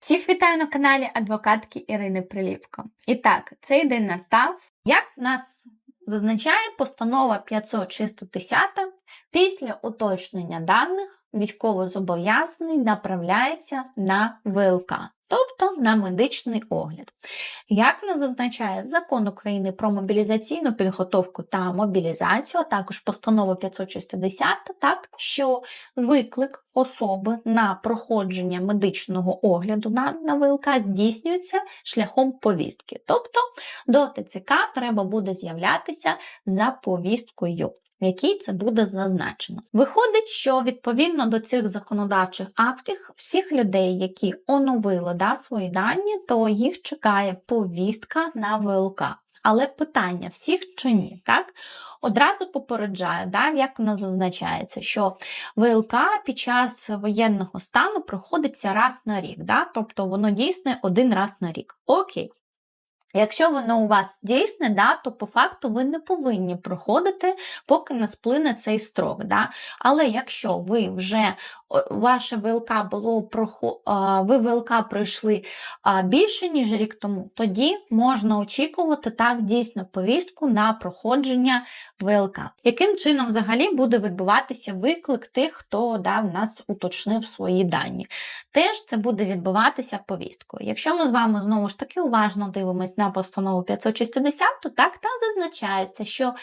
Всіх вітаю на каналі адвокатки Ірини Приліпко. І так, цей день настав. Як в нас зазначає постанова 560, після уточнення даних військовозобов'язаний направляється на ВЛК, тобто на медичний огляд. Як нас зазначає закон України про мобілізаційну підготовку та мобілізацію, а також постанова 560, так що виклик особи на проходження медичного огляду на, на ВЛК здійснюється шляхом повістки. Тобто до ТЦК треба буде з'являтися за повісткою. В якій це буде зазначено. Виходить, що відповідно до цих законодавчих актів всіх людей, які оновили да, свої дані, то їх чекає повістка на ВЛК. Але питання всіх чи ні, так? Одразу попереджаю, да, як нас зазначається, що ВЛК під час воєнного стану проходиться раз на рік, да? тобто воно дійсне один раз на рік. Окей. Якщо воно у вас дійсне, да, то по факту ви не повинні проходити, поки не сплине цей строк. Да? Але якщо ви вже ваше ВЛК було ви ВЛК пройшли більше, ніж рік тому, тоді можна очікувати так дійсно повістку на проходження ВЛК. Яким чином взагалі буде відбуватися виклик тих, хто да, в нас уточнив свої дані? Теж це буде відбуватися повісткою. Якщо ми з вами знову ж таки уважно дивимося на постанову 560, то так там зазначається, що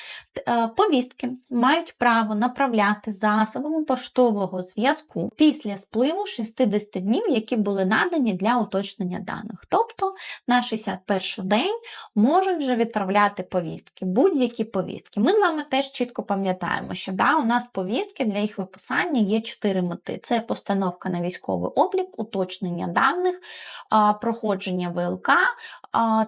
е, повістки мають право направляти засобами поштового зв'язку після спливу 60 днів, які були надані для уточнення даних. Тобто на 61 день можуть вже відправляти повістки, будь-які повістки. Ми з вами теж чітко пам'ятаємо, що да, у нас повістки для їх виписання є чотири мети: це постановка на військовий облік, уточнення даних, проходження ВЛК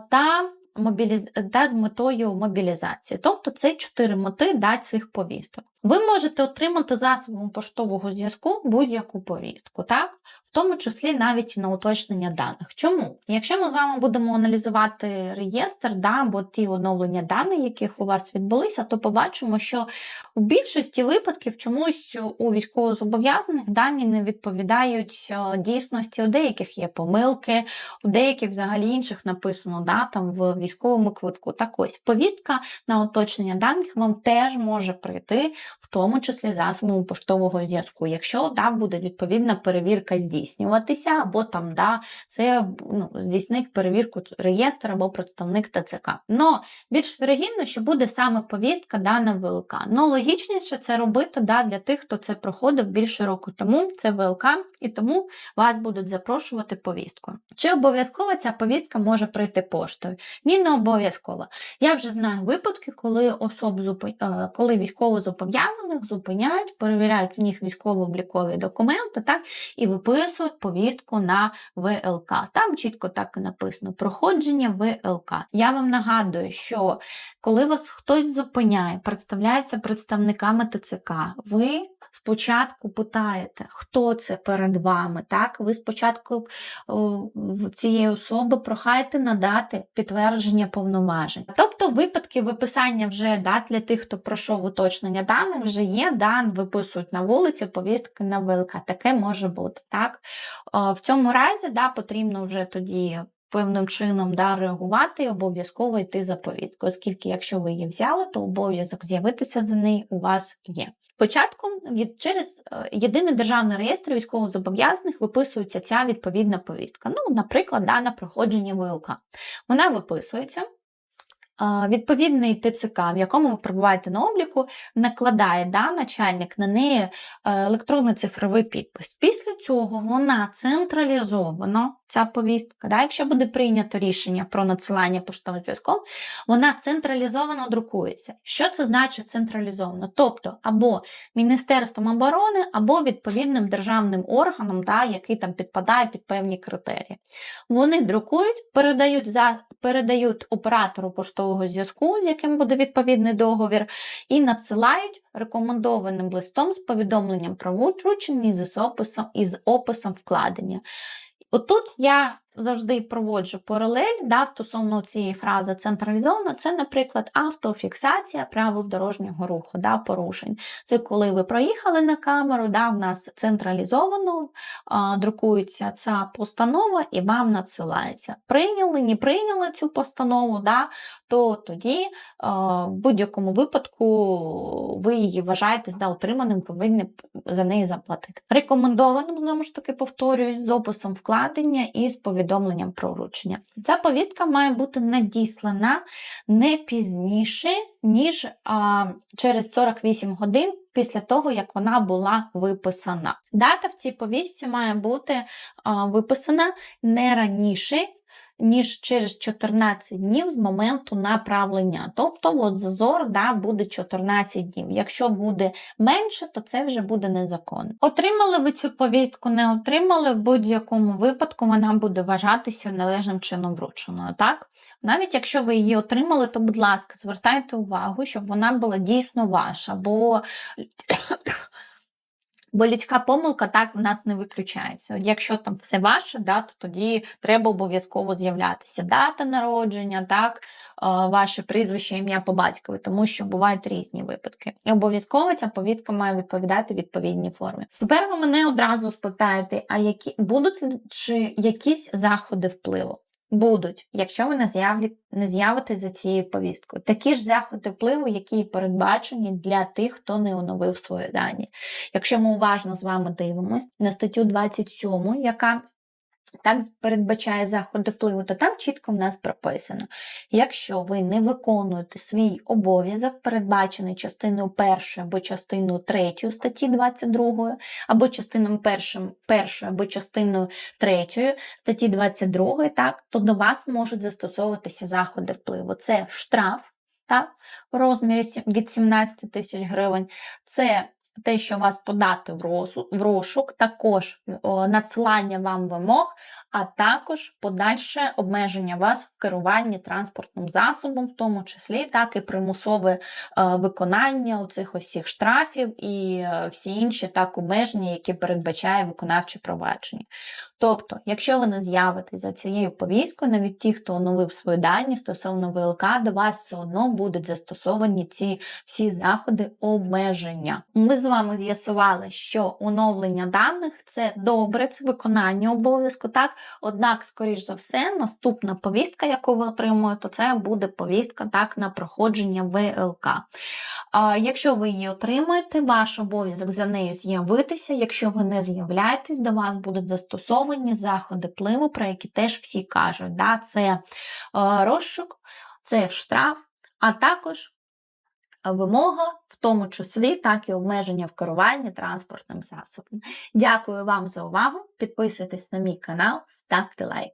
та 다음 мобіліз... та з метою мобілізації. Тобто це чотири мети да, цих повісток. Ви можете отримати засобом поштового зв'язку будь-яку повістку, так? в тому числі навіть на уточнення даних. Чому? Якщо ми з вами будемо аналізувати реєстр да, або ті оновлення даних, яких у вас відбулися, то побачимо, що в більшості випадків чомусь у військовозобов'язаних дані не відповідають е, дійсності, у деяких є помилки, у деяких взагалі інших написано да, там в військовому квитку. Так ось повістка на уточнення даних вам теж може прийти в тому числі засобами поштового зв'язку, якщо да, буде відповідна перевірка здійснюватися, або там да, це ну, здійснить перевірку реєстр або представник ТЦК. Но більш вірогідно, що буде саме повістка да, на ВЛК. Ну, логічніше це робити да, для тих, хто це проходив більше року тому, це ВЛК, і тому вас будуть запрошувати повісткою. Чи обов'язково ця повістка може прийти поштою? Ні, не обов'язково. Я вже знаю випадки, коли особ зупи... Е, коли військово зобов'язаний зобов'язаних зупиняють, перевіряють в них військово-облікові документи, так, і виписують повістку на ВЛК. Там чітко так і написано: проходження ВЛК. Я вам нагадую, що коли вас хтось зупиняє, представляється представниками ТЦК, ви спочатку питаєте, хто це перед вами. так? Ви спочатку цієї особи прохаєте надати підтвердження повноважень. Тобто випадки виписання вже да, для тих, хто пройшов уточнення даних, вже є, да, виписують на вулиці повістки на ВЛК. Таке може бути. так? В цьому разі да, потрібно вже тоді певним чином да, реагувати і обов'язково йти за повістку, оскільки, якщо ви її взяли, то обов'язок з'явитися за неї у вас є. Спочатку від через е, єдиний державний реєстр військовозобов'язаних виписується ця відповідна повістка. Ну, наприклад, да, на проходження ВЛК. Вона виписується. Відповідний ТЦК, в якому ви перебуваєте на обліку, накладає да, начальник на неї е, електронний цифровий підпис. Після цього вона централізовано, ця повістка, да, якщо буде прийнято рішення про надсилання поштовим зв'язком, вона централізовано друкується. Що це значить централізовано? Тобто або Міністерством оборони, або відповідним державним органом, да, який там підпадає під певні критерії. Вони друкують, передають за, передають оператору поштового зв'язку, з яким буде відповідний договір, і надсилають рекомендованим листом з повідомленням про вручення з описом, із описом вкладення. Отут я завжди проводжу паралель да, стосовно цієї фрази централізовано, це, наприклад, автофіксація правил дорожнього руху, да, порушень. Це коли ви проїхали на камеру, да, в нас централізовано а, друкується ця постанова і вам надсилається. Прийняли, не прийняли цю постанову, да, то тоді а, в будь-якому випадку ви її вважаєте да, отриманим, повинні за неї заплатити. Рекомендованим, знову ж таки, повторюю, з описом вкладення і з повідомленням про вручення. Ця повістка має бути надіслана не пізніше, ніж а, через 48 годин після того, як вона була виписана. Дата в цій повістці має бути а, виписана не раніше. Ніж через 14 днів з моменту направлення. Тобто, от зазор да, буде 14 днів. Якщо буде менше, то це вже буде незаконно. Отримали ви цю повістку, не отримали, в будь-якому випадку вона буде вважатися належним чином врученою. Так? Навіть якщо ви її отримали, то, будь ласка, звертайте увагу, щоб вона була дійсно ваша, бо Бо людська помилка так в нас не виключається. Якщо там все ваше, да, то тоді треба обов'язково з'являтися. Дата народження, так, е, ваше прізвище, ім'я по батькові, тому що бувають різні випадки. І обов'язково ця повістка має відповідати відповідній формі. Тепер ви мене одразу спитаєте, а які будуть чи якісь заходи впливу? Будуть, якщо ви не з'явитесь за цією повісткою. Такі ж заходи впливу, які передбачені для тих, хто не оновив свої дані. Якщо ми уважно з вами дивимось на статтю 27, яка так передбачає заходи впливу, то там чітко в нас прописано: якщо ви не виконуєте свій обов'язок, передбачений частиною 1 або частиною 3 статті 22, або частиною 1, 1 або частиною 3 статті 22, так, то до вас можуть застосовуватися заходи впливу. Це штраф так, в розмірі від 17 тисяч гривень. Це те, що вас подати в розшук, також о, надсилання вам вимог, а також подальше обмеження вас в керуванні транспортним засобом, в тому числі так і примусове е, виконання цих усіх штрафів і е, всі інші так обмеження, які передбачає виконавче провадження. Тобто, якщо ви не з'явитесь за цією повісткою, навіть ті, хто оновив свої дані стосовно ВЛК, до вас все одно будуть застосовані ці всі заходи обмеження. Ми з вами з'ясували, що оновлення даних це добре, це виконання обов'язку, так. Однак, скоріш за все, наступна повістка, яку ви отримуєте, це буде повістка так на проходження ВЛК. А, Якщо ви її отримаєте, ваш обов'язок за нею з'явитися. Якщо ви не з'являєтесь, до вас будуть застосовані заходи впливу, про які теж всі кажуть. Да? Це е, розшук, це штраф, а також вимога, в тому числі, так і обмеження в керуванні транспортним засобом. Дякую вам за увагу. Підписуйтесь на мій канал, ставте лайк.